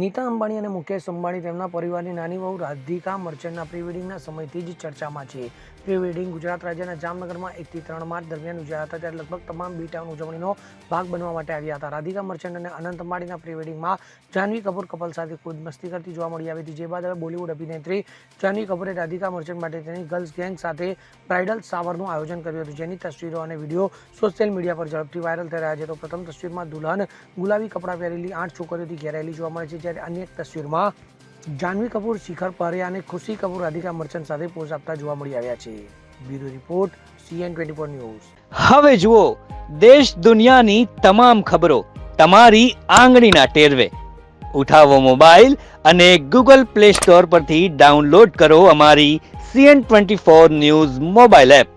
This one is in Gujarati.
નીતા અંબાણી અને મુકેશ અંબાણી તેમના પરિવારની નાની વહુ રાધિકા મર્ચન્ટના પ્રી વેડિંગના સમયથી જ ચર્ચામાં છે. પ્રીવેડિંગ ગુજરાત રાજ્યના જામનગરમાં એકથી ત્રણ માર્ચ દરમિયાન યોજાયા હતા ત્યારે લગભગ તમામ બી ટાઉન ઉજવણીનો ભાગ બનવા માટે આવ્યા હતા. રાધિકા મર્ચન્ટ અને અનંત અંબાણીના પ્રીવેડિંગમાં જાહ્નવી કપૂર કપલ સાથે ખુદ મસ્તી કરતી જોવા મળી આવી હતી. જે બાદ હવે બોલિવૂડ અભિનેત્રી જાહ્નવી કપૂરે રાધિકા મર્ચન્ટ માટે તેની ગર્લ્સ ગેંગ સાથે બ્રાઇડલ સાવરનું આયોજન કર્યું હતું. જેની તસવીરો અને વીડિયો સોશિયલ મીડિયા પર ઝડપથી વાયરલ થઈ રહ્યા છે. તો પ્રથમ તસવીરમાં દુલ્હન ગુલાબી કપડાં પહેરેલી આઠ છોકરીઓથી ઘેરાયેલી જોવા મળે છે. જ્યારે અન્ય તસવીરમાં જાહ્નવી કપૂર, શિખર પરે અને ખુશી કપૂર, રાધિકા મર્ચન્ટ સાથે પોઝ આપતા જોવા મળી આવ્યા છે. Bureau report CN twenty four news હવે જુઓ, દેશ દુનિયાની તમામ ખબરો તમારી આંગળીના ટેરવે. ઉઠાવો મોબાઈલ અને ગૂગલ પ્લે સ્ટોર પરથી ડાઉનલોડ કરો અમારી CN twenty four news mobile app.